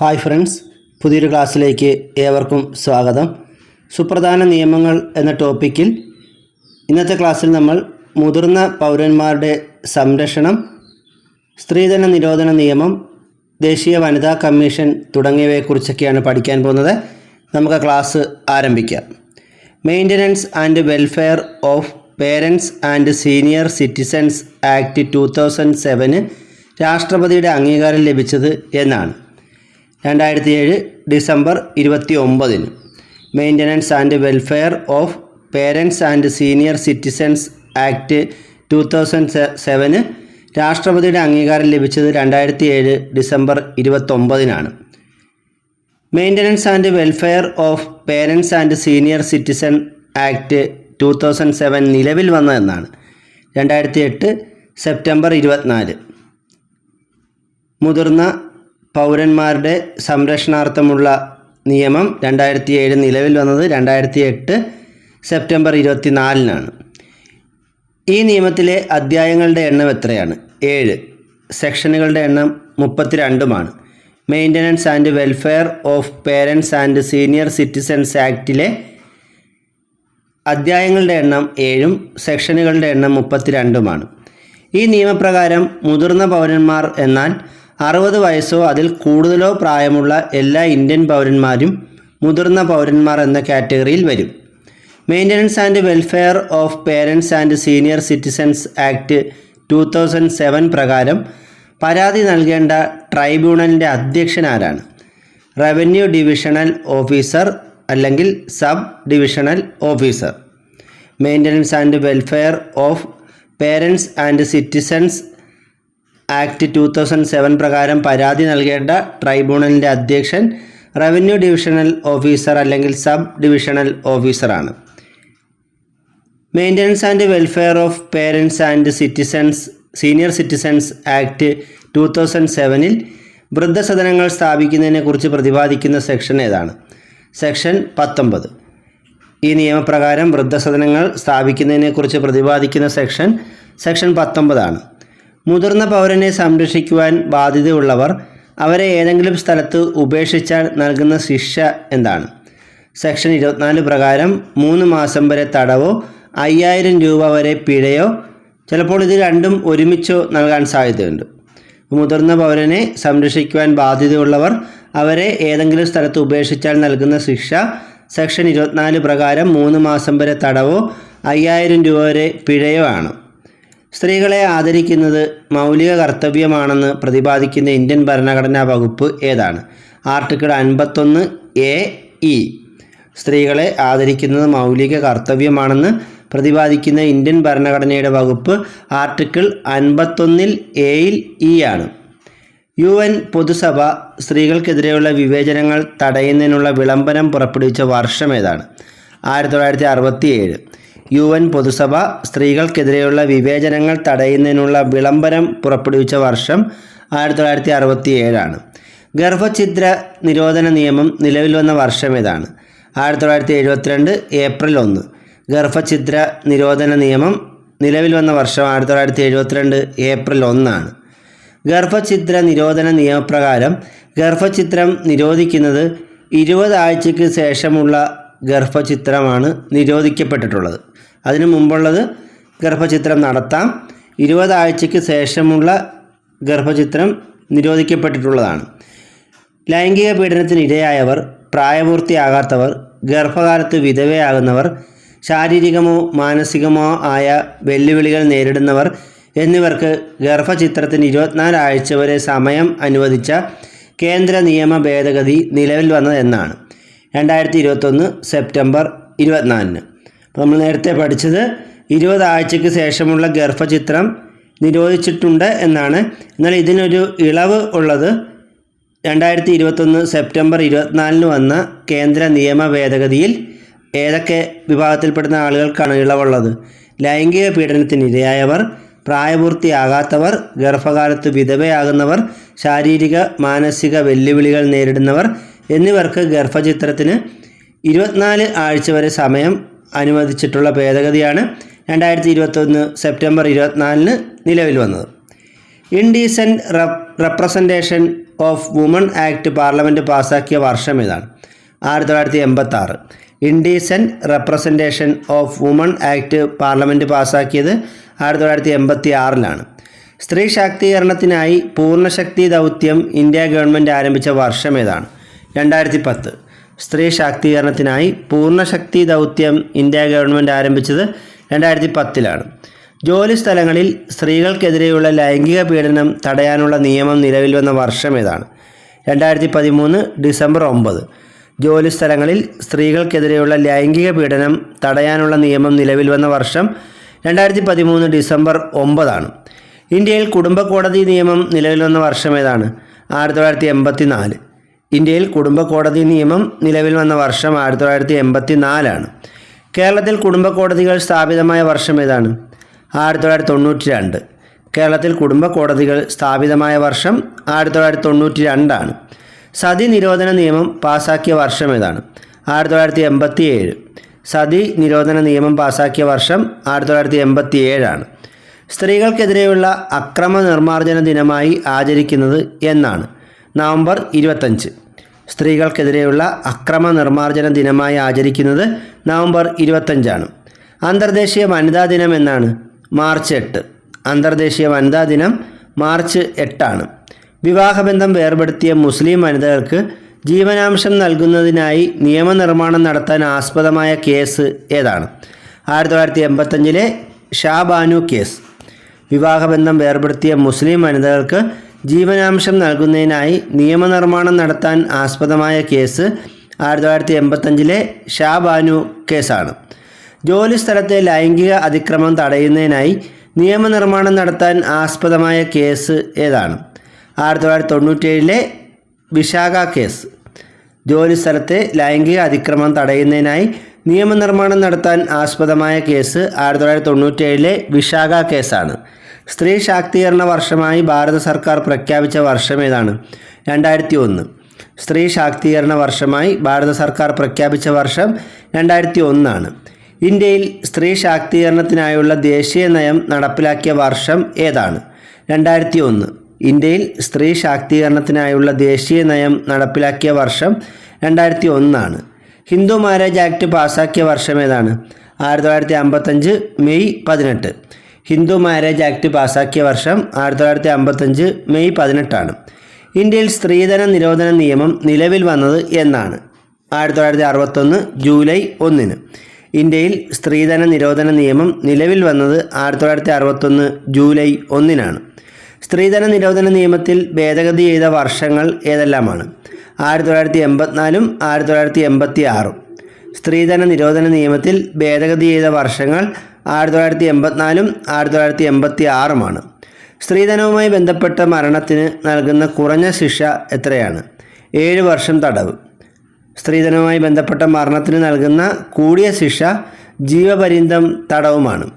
Hi friends പുതിയൊരു ക്ലാസ്സിലേക്ക് ഏവർക്കും സ്വാഗതം. സുപ്രധാന നിയമങ്ങൾ എന്ന ടോപ്പിക്കിൽ ഇന്നത്തെ ക്ലാസ്സിൽ നമ്മൾ മുതിർന്ന പൗരന്മാരുടെ സംരക്ഷണം സ്ത്രീധന നിരോധന നിയമം ദേശീയ വനിതാ കമ്മീഷൻ തുടങ്ങിയവയെക്കുറിച്ചൊക്കെയാണ് പഠിക്കാൻ പോകുന്നത്. നമുക്ക് ക്ലാസ് ആരംഭിക്കാം. Maintenance and welfare of parents and senior citizens act two thousand seven രാഷ്ട്രപതിയുടെ അംഗീകാരം ലഭിച്ചത് എന്നാണ്. രണ്ടായിരത്തി ഏഴ് ഡിസംബർ ഇരുപത്തി ഒമ്പതിന് maintenance and welfare of parents and senior citizens act two thousand seven രാഷ്ട്രപതിയുടെ അംഗീകാരം ലഭിച്ചത് രണ്ടായിരത്തി ഏഴ് December ഇരുപത്തൊമ്പതിനാണ്. Maintenance and welfare of parents and senior citizen act two thousand seven നിലവിൽ വന്നതെന്നാണ്. രണ്ടായിരത്തി എട്ട് സെപ്റ്റംബർ ഇരുപത്തിനാല്. മുതിർന്ന പൗരന്മാരുടെ സംരക്ഷണാർത്ഥമുള്ള നിയമം രണ്ടായിരത്തി ഏഴ് നിലവിൽ വന്നത് രണ്ടായിരത്തി എട്ട് സെപ്റ്റംബർ ഇരുപത്തി നാലിനാണ് ഈ നിയമത്തിലെ അധ്യായങ്ങളുടെ എണ്ണം എത്രയാണ്? ഏഴ്. സെക്ഷനുകളുടെ എണ്ണം മുപ്പത്തിരണ്ടുമാണ്. Maintenance and welfare of parents and senior citizens ആക്റ്റിലെ അധ്യായങ്ങളുടെ എണ്ണം ഏഴും സെക്ഷനുകളുടെ എണ്ണം മുപ്പത്തിരണ്ടുമാണ്. ഈ നിയമപ്രകാരം മുതിർന്ന പൗരന്മാർ എന്നാൽ അറുപത് വയസ്സോ അതിൽ കൂടുതലോ പ്രായമുള്ള എല്ലാ ഇന്ത്യൻ പൗരന്മാരും മുതിർന്ന പൗരന്മാർ എന്ന കാറ്റഗറിയിൽ വരും. Maintenance and welfare of parents and senior citizens act two thousand seven പ്രകാരം പരാതി നൽകേണ്ട ട്രൈബ്യൂണലിന്റെ അധ്യക്ഷനാരാണ്. റവന്യൂ ഡിവിഷണൽ ഓഫീസർ അല്ലെങ്കിൽ sub divisional officer. Maintenance and welfare of parents and citizens act two thousand seven പ്രകാരം പരാതി നൽകേണ്ട ട്രൈബ്യൂണലിന്റെ അധ്യക്ഷൻ റവന്യൂ ഡിവിഷണൽ ഓഫീസർ അല്ലെങ്കിൽ സബ് ഡിവിഷണൽ ഓഫീസറാണ് maintenance and welfare of parents and citizens senior citizens act two thousand സെവനിൽ വൃദ്ധസദനങ്ങൾ സ്ഥാപിക്കുന്നതിനെക്കുറിച്ച് പ്രതിപാദിക്കുന്ന സെക്ഷൻ ഏതാണ്? സെക്ഷൻ പത്തൊമ്പത്. ഈ നിയമപ്രകാരം വൃദ്ധസദനങ്ങൾ സ്ഥാപിക്കുന്നതിനെക്കുറിച്ച് പ്രതിപാദിക്കുന്ന സെക്ഷൻ സെക്ഷൻ പത്തൊമ്പതാണ്. മുതിർന്ന പൗരനെ സംരക്ഷിക്കുവാൻ ബാധ്യതയുള്ളവർ അവരെ ഏതെങ്കിലും സ്ഥലത്ത് ഉപേക്ഷിച്ചാൽ നൽകുന്ന ശിക്ഷ എന്താണ്? സെക്ഷൻ ഇരുപത്തിനാല് പ്രകാരം മൂന്ന് മാസം വരെ തടവോ അയ്യായിരം രൂപ വരെ പിഴയോ ചിലപ്പോൾ ഇത് രണ്ടും ഒരുമിച്ചോ നൽകാൻ സാധ്യതയുണ്ട്. മുതിർന്ന പൗരനെ സംരക്ഷിക്കുവാൻ ബാധ്യതയുള്ളവർ അവരെ ഏതെങ്കിലും സ്ഥലത്ത് ഉപേക്ഷിച്ചാൽ നൽകുന്ന ശിക്ഷ സെക്ഷൻ ഇരുപത്തിനാല് പ്രകാരം മൂന്ന് മാസം വരെ തടവോ അയ്യായിരം രൂപ വരെ പിഴയോ ആണ്. സ്ത്രീകളെ ആദരിക്കുന്നത് മൗലിക കർത്തവ്യമാണെന്ന് പ്രതിപാദിക്കുന്ന ഇന്ത്യൻ ഭരണഘടനാ വകുപ്പ് ഏതാണ്? ആർട്ടിക്കിൾ അൻപത്തൊന്ന് എ ഇ. സ്ത്രീകളെ ആദരിക്കുന്നത് മൗലിക കർത്തവ്യമാണെന്ന് പ്രതിപാദിക്കുന്ന ഇന്ത്യൻ ഭരണഘടനയുടെ വകുപ്പ് ആർട്ടിക്കിൾ അൻപത്തൊന്നിൽ എയിൽ ഇ ആണ്. യു എൻ പൊതുസഭ സ്ത്രീകൾക്കെതിരെയുള്ള വിവേചനങ്ങൾ തടയുന്നതിനുള്ള വിളംബരം പുറപ്പെടുവിച്ച വർഷം ഏതാണ്? ആയിരത്തി തൊള്ളായിരത്തി അറുപത്തി ഏഴ് യു എൻ പൊതുസഭ സ്ത്രീകൾക്കെതിരെയുള്ള വിവേചനങ്ങൾ തടയുന്നതിനുള്ള വിളംബരം പുറപ്പെടുവിച്ച വർഷം ആയിരത്തി തൊള്ളായിരത്തി അറുപത്തി ഏഴാണ് ഗർഭഛിദ്ര നിരോധന നിയമം നിലവിൽ വന്ന വർഷം ഏതാണ് ആയിരത്തി തൊള്ളായിരത്തി എഴുപത്തിരണ്ട് ഏപ്രിൽ ഒന്ന്. ഗർഭഛിദ്ര നിരോധന നിയമം നിലവിൽ വന്ന വർഷം ആയിരത്തി തൊള്ളായിരത്തി എഴുപത്തിരണ്ട് ഏപ്രിൽ ഒന്നാണ്. ഗർഭഛിദ്ര നിരോധന നിയമപ്രകാരം ഗർഭഛിത്രം നിരോധിക്കുന്നത് ഇരുപത് ആഴ്ചയ്ക്ക് ശേഷമുള്ള ഗർഭചിത്രമാണ് നിരോധിക്കപ്പെട്ടിട്ടുള്ളത്. അതിനു മുമ്പുള്ളത് ഗർഭചിത്രം നടത്താം. ഇരുപതാഴ്ചയ്ക്ക് ശേഷമുള്ള ഗർഭചിത്രം നിരോധിക്കപ്പെട്ടിട്ടുള്ളതാണ്. ലൈംഗിക പീഡനത്തിന് ഇരയായവർ പ്രായപൂർത്തിയാകാത്തവർ ഗർഭകാലത്ത് വിധവയാകുന്നവർ ശാരീരികമോ മാനസികമോ ആയ വെല്ലുവിളികൾ നേരിടുന്നവർ എന്നിവർക്ക് ഗർഭചിത്രത്തിന് ഇരുപത്തിനാല് ആഴ്ച വരെ സമയം അനുവദിച്ച കേന്ദ്ര നിയമ ഭേദഗതി നിലവിൽ വന്നതെന്നാണ് രണ്ടായിരത്തി ഇരുപത്തൊന്ന് സെപ്റ്റംബർ ഇരുപത്തിനാലിന്. അപ്പോൾ നമ്മൾ നേരത്തെ പഠിച്ചത് ഇരുപത് ആഴ്ചയ്ക്ക് ശേഷമുള്ള ഗർഭചിത്രം നിരോധിച്ചിട്ടുണ്ട് എന്നാണ്. എന്നാൽ ഇതിനൊരു ഇളവ് ഉള്ളത് രണ്ടായിരത്തി ഇരുപത്തൊന്ന് സെപ്റ്റംബർ ഇരുപത്തിനാലിന് വന്ന കേന്ദ്ര നിയമ ഭേദഗതിയിൽ ഏതൊക്കെ വിഭാഗത്തിൽപ്പെടുന്ന ആളുകൾക്കാണ് ഇളവുള്ളത്? ലൈംഗിക പീഡനത്തിന് ഇരയായവർ പ്രായപൂർത്തിയാകാത്തവർ ഗർഭകാലത്ത് വിധവയാകുന്നവർ ശാരീരിക മാനസിക വെല്ലുവിളികൾ നേരിടുന്നവർ എന്നിവർക്ക് ഗർഭചിത്രത്തിന് ഇരുപത്തിനാല് ആഴ്ച വരെ സമയം അനുവദിച്ചിട്ടുള്ള ഭേദഗതിയാണ് രണ്ടായിരത്തി ഇരുപത്തൊന്ന് സെപ്റ്റംബർ ഇരുപത്തിനാലിന് നിലവിൽ വന്നത്. Indecent representation of women act parliament പാസാക്കിയ വർഷം ഇതാണ്. ആയിരത്തി തൊള്ളായിരത്തി എൺപത്തി ആറ് indecent representation of women act parliament പാസാക്കിയത് ആയിരത്തി തൊള്ളായിരത്തി എൺപത്തി ആറിലാണ് സ്ത്രീ ശാക്തീകരണത്തിനായി പൂർണശക്തി ദൗത്യം ഇന്ത്യ ഗവൺമെന്റ് ആരംഭിച്ച വർഷം ഏതാണ് രണ്ടായിരത്തി പത്ത് സ്ത്രീ ശാക്തീകരണത്തിനായി പൂർണശക്തി ദൗത്യം ഇന്ത്യ ഗവൺമെന്റ് ആരംഭിച്ചത് രണ്ടായിരത്തി പത്തിലാണ് ജോലി സ്ഥലങ്ങളിൽ സ്ത്രീകൾക്കെതിരെയുള്ള ലൈംഗിക പീഡനം തടയാനുള്ള നിയമം നിലവിൽ വന്ന വർഷം ഏതാണ്? രണ്ടായിരത്തി പതിമൂന്ന് ഡിസംബർ ഒമ്പത്. ജോലി സ്ഥലങ്ങളിൽ സ്ത്രീകൾക്കെതിരെയുള്ള ലൈംഗിക പീഡനം തടയാനുള്ള നിയമം നിലവിൽ വന്ന വർഷം രണ്ടായിരത്തി പതിമൂന്ന് ഡിസംബർ ഒമ്പതാണ്. ഇന്ത്യയിൽ കുടുംബ കോടതി നിയമം നിലവിൽ വന്ന വർഷം ഏതാണ്? ആയിരത്തി തൊള്ളായിരത്തി എൺപത്തി നാല് ഇന്ത്യയിൽ കുടുംബ കോടതി നിയമം നിലവിൽ വന്ന വർഷം ആയിരത്തി തൊള്ളായിരത്തി എൺപത്തി നാലാണ് കേരളത്തിൽ കുടുംബ കോടതികൾ സ്ഥാപിതമായ വർഷം ഏതാണ്? ആയിരത്തി തൊള്ളായിരത്തി തൊണ്ണൂറ്റി രണ്ട് കേരളത്തിൽ കുടുംബ കോടതികൾ സ്ഥാപിതമായ വർഷം ആയിരത്തി തൊള്ളായിരത്തി തൊണ്ണൂറ്റി രണ്ടാണ് സതി നിരോധന നിയമം പാസാക്കിയ വർഷം ഏതാണ്? ആയിരത്തി തൊള്ളായിരത്തി എൺപത്തി ഏഴ് സതി നിരോധന നിയമം പാസാക്കിയ വർഷം ആയിരത്തി തൊള്ളായിരത്തി എൺപത്തി ഏഴാണ് സ്ത്രീകൾക്കെതിരെയുള്ള അക്രമ നിർമ്മാർജന ദിനമായി ആചരിക്കുന്നത് എന്നാണ്. നവംബർ ഇരുപത്തഞ്ച്. സ്ത്രീകൾക്കെതിരെയുള്ള അക്രമ നിർമ്മാർജന ദിനമായി ആചരിക്കുന്നത് നവംബർ ഇരുപത്തഞ്ചാണ്. അന്തർദേശീയ വനിതാ ദിനം എന്നാണ് മാർച്ച് എട്ട്. അന്തർദേശീയ വനിതാ ദിനം മാർച്ച് എട്ടാണ്. വിവാഹബന്ധം വേർപെടുത്തിയ മുസ്ലിം വനിതകൾക്ക് ജീവനാംശം നൽകുന്നതിനായി നിയമനിർമ്മാണം നടത്താൻ ആസ്പദമായ കേസ് ഏതാണ്? ആയിരത്തി തൊള്ളായിരത്തി എൺപത്തഞ്ചിലെ ഷാബാനു കേസ്. വിവാഹബന്ധം വേർപെടുത്തിയ മുസ്ലിം വനിതകൾക്ക് ജീവനാംശം നൽകുന്നതിനായി നിയമനിർമ്മാണം നടത്താൻ ആസ്പദമായ കേസ് ആയിരത്തി തൊള്ളായിരത്തി എൺപത്തഞ്ചിലെ ഷാബാനു കേസാണ്. ജോലിസ്ഥലത്തെ ലൈംഗിക അതിക്രമം തടയുന്നതിനായി നിയമനിർമ്മാണം നടത്താൻ ആസ്പദമായ കേസ് ഏതാണ്? ആയിരത്തി തൊള്ളായിരത്തി തൊണ്ണൂറ്റേഴിലെ വിശാഖ കേസ്. ജോലിസ്ഥലത്തെ ലൈംഗിക അതിക്രമം തടയുന്നതിനായി നിയമനിർമ്മാണം നടത്താൻ ആസ്പദമായ കേസ് ആയിരത്തി തൊള്ളായിരത്തി തൊണ്ണൂറ്റേഴിലെ വിശാഖ കേസാണ്. സ്ത്രീ ശാക്തീകരണ വർഷമായി ഭാരത സർക്കാർ പ്രഖ്യാപിച്ച വർഷം ഏതാണ്? രണ്ടായിരത്തി ഒന്ന് സ്ത്രീ ശാക്തീകരണ വർഷമായി ഭാരത സർക്കാർ പ്രഖ്യാപിച്ച വർഷം രണ്ടായിരത്തി ഒന്നാണ് ഇന്ത്യയിൽ സ്ത്രീ ശാക്തീകരണത്തിനായുള്ള ദേശീയ നയം നടപ്പിലാക്കിയ വർഷം ഏതാണ്? രണ്ടായിരത്തി ഒന്ന് ഇന്ത്യയിൽ സ്ത്രീ ശാക്തീകരണത്തിനായുള്ള ദേശീയ നയം നടപ്പിലാക്കിയ വർഷം രണ്ടായിരത്തി ഒന്നാണ് ഹിന്ദു മാരേജ് ആക്ട് പാസാക്കിയ വർഷം ഏതാണ്? ആയിരത്തി തൊള്ളായിരത്തി അമ്പത്തഞ്ച് മെയ് പതിനെട്ട്. ഹിന്ദു മാരേജ് ആക്ട് പാസാക്കിയ വർഷം ആയിരത്തി തൊള്ളായിരത്തി അമ്പത്തഞ്ച് മെയ് പതിനെട്ടാണ്. ഇന്ത്യയിൽ സ്ത്രീധന നിരോധന നിയമം നിലവിൽ വന്നത് എന്നാണ് ആയിരത്തി തൊള്ളായിരത്തി അറുപത്തൊന്ന് ജൂലൈ ഒന്നിന്. ഇന്ത്യയിൽ സ്ത്രീധന നിരോധന നിയമം നിലവിൽ വന്നത് ആയിരത്തി തൊള്ളായിരത്തി അറുപത്തൊന്ന് ജൂലൈ ഒന്നിനാണ്. സ്ത്രീധന നിരോധന നിയമത്തിൽ ഭേദഗതി ചെയ്ത വർഷങ്ങൾ ഏതെല്ലാമാണ്? ആയിരത്തി തൊള്ളായിരത്തി എൺപത്തിനാലും ആയിരത്തി തൊള്ളായിരത്തി എൺപത്തി ആറും സ്ത്രീധന നിരോധന നിയമത്തിൽ ഭേദഗതി ചെയ്ത വർഷങ്ങൾ ആയിരത്തി തൊള്ളായിരത്തി എൺപത്തിനാലും ആയിരത്തി തൊള്ളായിരത്തി എൺപത്തി ആറുമാണ് സ്ത്രീധനവുമായി ബന്ധപ്പെട്ട മരണത്തിന് നൽകുന്ന കുറഞ്ഞ ശിക്ഷ എത്രയാണ്? ഏഴ് വർഷം തടവ്. സ്ത്രീധനവുമായി ബന്ധപ്പെട്ട മരണത്തിന് നൽകുന്ന കൂടിയ ശിക്ഷ ജീവപര്യന്തം തടവുമാണ്.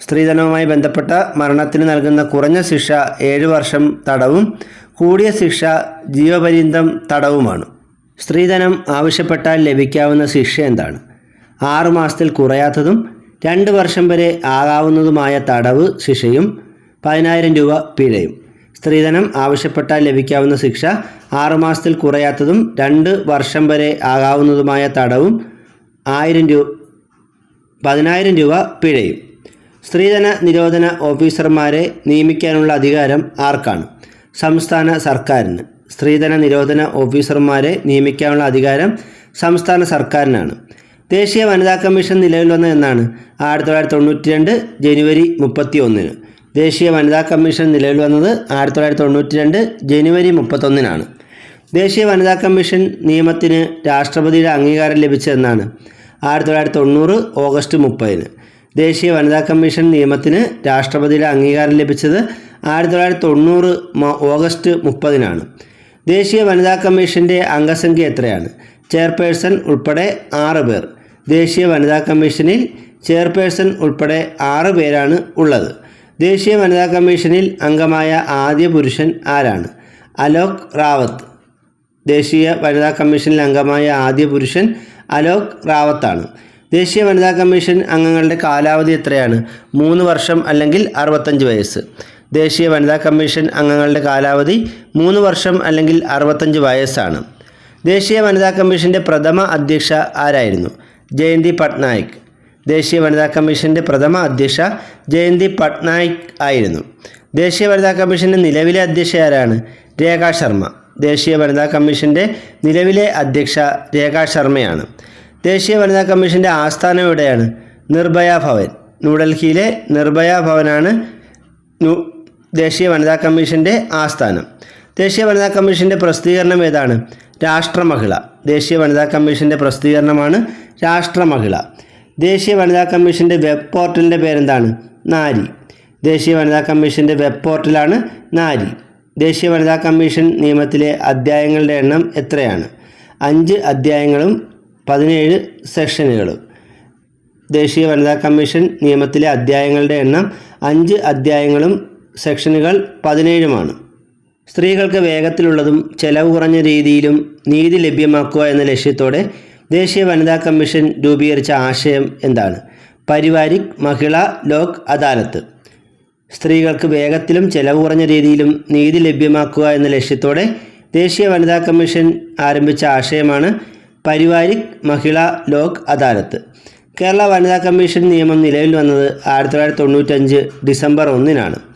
സ്ത്രീധനവുമായി ബന്ധപ്പെട്ട മരണത്തിന് നൽകുന്ന കുറഞ്ഞ ശിക്ഷ ഏഴ് വർഷം തടവും കൂടിയ ശിക്ഷ ജീവപര്യന്തം തടവുമാണ്. സ്ത്രീധനം ആവശ്യപ്പെട്ടാൽ ലഭിക്കാവുന്ന ശിക്ഷ എന്താണ്? ആറു മാസത്തിൽ കുറയാത്തതും രണ്ട് വർഷം വരെ ആകാവുന്നതുമായ തടവ് ശിക്ഷയും പതിനായിരം രൂപ പിഴയും. സ്ത്രീധനം ആവശ്യപ്പെട്ടാൽ ലഭിക്കാവുന്ന ശിക്ഷ ആറുമാസത്തിൽ കുറയാത്തതും രണ്ട് വർഷം വരെ ആകാവുന്നതുമായ തടവും ആയിരം രൂപ പതിനായിരം രൂപ പിഴയും. സ്ത്രീധന നിരോധന ഓഫീസർമാരെ നിയമിക്കാനുള്ള അധികാരം ആർക്കാണ്? സംസ്ഥാന സർക്കാരിന്. സ്ത്രീധന നിരോധന ഓഫീസർമാരെ നിയമിക്കാനുള്ള അധികാരം സംസ്ഥാന സർക്കാരിനാണ്. ദേശീയ വനിതാ കമ്മീഷൻ നിലവിൽ വന്ന എന്നാണ് ആയിരത്തി തൊള്ളായിരത്തി തൊണ്ണൂറ്റി രണ്ട് ജനുവരി മുപ്പത്തി ഒന്നിന് ദേശീയ വനിതാ കമ്മീഷൻ നിലവിൽ വന്നത് ആയിരത്തി തൊള്ളായിരത്തി തൊണ്ണൂറ്റി രണ്ട് ജനുവരി മുപ്പത്തൊന്നിനാണ്. ദേശീയ വനിതാ കമ്മീഷൻ നിയമത്തിന് രാഷ്ട്രപതിയുടെ അംഗീകാരം ലഭിച്ചതെന്നാണ് ആയിരത്തി തൊള്ളായിരത്തി തൊണ്ണൂറ് ഓഗസ്റ്റ് മുപ്പതിന്. ദേശീയ വനിതാ കമ്മീഷൻ നിയമത്തിന് രാഷ്ട്രപതിയുടെ അംഗീകാരം ലഭിച്ചത് ആയിരത്തി തൊള്ളായിരത്തി തൊണ്ണൂറ് ഓഗസ്റ്റ് മുപ്പതിനാണ്. ദേശീയ വനിതാ കമ്മീഷന്റെ അംഗസംഖ്യ എത്രയാണ്? ചെയർപേഴ്സൺ ഉൾപ്പെടെ ആറ് പേർ. ദേശീയ വനിതാ കമ്മീഷനിൽ ചെയർപേഴ്സൺ ഉൾപ്പെടെ ആറ് പേരാണ് ഉള്ളത്. ദേശീയ വനിതാ കമ്മീഷനിൽ അംഗമായ ആദ്യ പുരുഷൻ ആരാണ്? അലോക് റാവത്ത്. ദേശീയ വനിതാ കമ്മീഷനിൽ അംഗമായ ആദ്യ പുരുഷൻ അലോക് റാവത്താണ്. ദേശീയ വനിതാ കമ്മീഷൻ അംഗങ്ങളുടെ കാലാവധി എത്രയാണ്? മൂന്ന് വർഷം അല്ലെങ്കിൽ അറുപത്തഞ്ച് വയസ്സ്. ദേശീയ വനിതാ കമ്മീഷൻ അംഗങ്ങളുടെ കാലാവധി മൂന്ന് വർഷം അല്ലെങ്കിൽ അറുപത്തഞ്ച് വയസ്സാണ്. ദേശീയ വനിതാ കമ്മീഷന്റെ പ്രഥമ അധ്യക്ഷ ആരായിരുന്നു? ജയന്തി പട്നായിക് ദേശീയ വനിതാ കമ്മീഷന്റെ പ്രഥമ അധ്യക്ഷ ജയന്തി പട്നായിക് ആയിരുന്നു. ദേശീയ വനിതാ കമ്മീഷന്റെ നിലവിലെ അധ്യക്ഷ ആരാണ്? രേഖ ശർമ്മ. ദേശീയ വനിതാ കമ്മീഷന്റെ നിലവിലെ അധ്യക്ഷ രേഖ ശർമ്മയാണ്. ദേശീയ വനിതാ കമ്മീഷന്റെ ആസ്ഥാനം എവിടെയാണ്? നിർഭയ ഭവൻ. ന്യൂഡൽഹിയിലെ നിർഭയ ഭവനാണ് ദേശീയ വനിതാ കമ്മീഷന്റെ ആസ്ഥാനം. ദേശീയ വനിതാ കമ്മീഷന്റെ പ്രസിദ്ധീകരണം ഏതാണ്? രാഷ്ട്രമഹിള. ദേശീയ വനിതാ കമ്മീഷന്റെ പ്രസിദ്ധീകരണമാണ് രാഷ്ട്രമഹിള. ദേശീയ വനിതാ കമ്മീഷന്റെ വെബ് പോർട്ടലിന്റെ പേരെന്താണ്? നാരി. ദേശീയ വനിതാ കമ്മീഷന്റെ വെബ് പോർട്ടലാണ് നാരി. ദേശീയ വനിതാ കമ്മീഷൻ നിയമത്തിലെ അധ്യായങ്ങളുടെ എണ്ണം എത്രയാണ്? അഞ്ച് അധ്യായങ്ങളും പതിനേഴ് സെക്ഷനുകളും ദേശീയ വനിതാ കമ്മീഷൻ നിയമത്തിലെ അധ്യായങ്ങളുടെ എണ്ണം അഞ്ച് അധ്യായങ്ങളും സെക്ഷനുകൾ പതിനേഴുമാണ്. സ്ത്രീകൾക്ക് വേഗത്തിലുള്ളതും ചെലവ് കുറഞ്ഞ രീതിയിലും നീതി ലഭ്യമാക്കുക എന്ന ലക്ഷ്യത്തോടെ ദേശീയ വനിതാ കമ്മീഷൻ രൂപീകരിച്ച ആശയം എന്താണ്? പരിവാരിക് മഹിള ലോക് അദാലത്ത്. സ്ത്രീകൾക്ക് വേഗത്തിലും ചെലവ് കുറഞ്ഞ രീതിയിലും നീതി ലഭ്യമാക്കുക എന്ന ലക്ഷ്യത്തോടെ ദേശീയ വനിതാ കമ്മീഷൻ ആരംഭിച്ച ആശയമാണ് പരിവാരിക് മഹിള ലോക് അദാലത്ത്. കേരള വനിതാ കമ്മീഷൻ നിയമം നിലവിൽ വന്നത് ആയിരത്തി തൊള്ളായിരത്തി തൊണ്ണൂറ്റഞ്ച് ഡിസംബർ ഒന്നിനാണ്.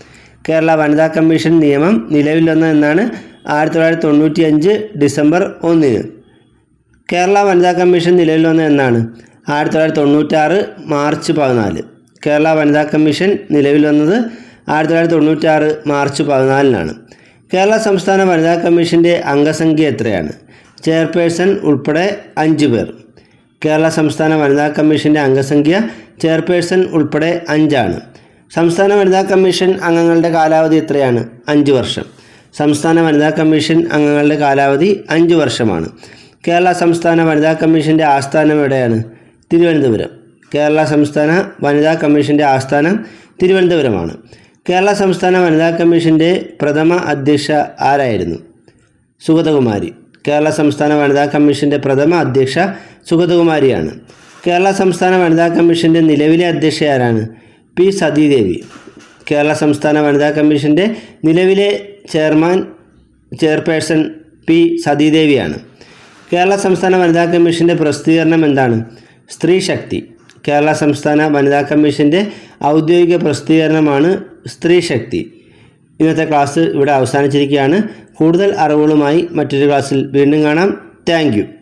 കേരള വനിതാ കമ്മീഷൻ നിയമം നിലവിൽ വന്നത് എന്നാണ് ആയിരത്തി തൊള്ളായിരത്തി തൊണ്ണൂറ്റി അഞ്ച് ഡിസംബർ ഒന്നിന്. കേരള വനിതാ കമ്മീഷൻ നിലവിൽ വന്നത് എന്നാണ് ആയിരത്തി തൊള്ളായിരത്തി തൊണ്ണൂറ്റാറ് മാർച്ച് പതിനാല്. കേരള വനിതാ കമ്മീഷൻ നിലവിൽ വന്നത് ആയിരത്തി തൊള്ളായിരത്തി തൊണ്ണൂറ്റാറ് മാർച്ച് പതിനാലിനാണ്. കേരള സംസ്ഥാന വനിതാ കമ്മീഷന്റെ അംഗസംഖ്യ എത്രയാണ്? ചെയർപേഴ്സൺ ഉൾപ്പെടെ അഞ്ച് പേർ. കേരള സംസ്ഥാന വനിതാ കമ്മീഷന്റെ അംഗസംഖ്യ ചെയർപേഴ്സൺ ഉൾപ്പെടെ അഞ്ചാണ്. സംസ്ഥാന വനിതാ കമ്മീഷൻ അംഗങ്ങളുടെ കാലാവധി എത്രയാണ്? അഞ്ച് വർഷം. സംസ്ഥാന വനിതാ കമ്മീഷൻ അംഗങ്ങളുടെ കാലാവധി അഞ്ച് വർഷമാണ്. കേരള സംസ്ഥാന വനിതാ കമ്മീഷന്റെ ആസ്ഥാനം എവിടെയാണ്? തിരുവനന്തപുരം. കേരള സംസ്ഥാന വനിതാ കമ്മീഷന്റെ ആസ്ഥാനം തിരുവനന്തപുരമാണ്. കേരള സംസ്ഥാന വനിതാ കമ്മീഷന്റെ പ്രഥമ അധ്യക്ഷ ആരായിരുന്നു? സുഗതകുമാരി. കേരള സംസ്ഥാന വനിതാ കമ്മീഷന്റെ പ്രഥമ അധ്യക്ഷ സുഗതകുമാരിയാണ്. കേരള സംസ്ഥാന വനിതാ കമ്മീഷന്റെ നിലവിലെ അധ്യക്ഷ ആരാണ്? പി സതീദേവി കേരള സംസ്ഥാന വനിതാ കമ്മീഷന്റെ നിലവിലെ ചെയർമാൻ ചെയർപേഴ്സൺ പി സതീദേവിയാണ്. കേരള സംസ്ഥാന വനിതാ കമ്മീഷന്റെ പ്രസിദ്ധീകരണം എന്താണ്? സ്ത്രീ ശക്തി. കേരള സംസ്ഥാന വനിതാ കമ്മീഷന്റെ ഔദ്യോഗിക പ്രസിദ്ധീകരണമാണ് സ്ത്രീ ശക്തി. ഇന്നത്തെ ക്ലാസ് ഇവിടെ അവസാനിച്ചിരിക്കുകയാണ്. കൂടുതൽ അറിവുകളുമായി മറ്റൊരു ക്ലാസ്സിൽ വീണ്ടും കാണാം. താങ്ക്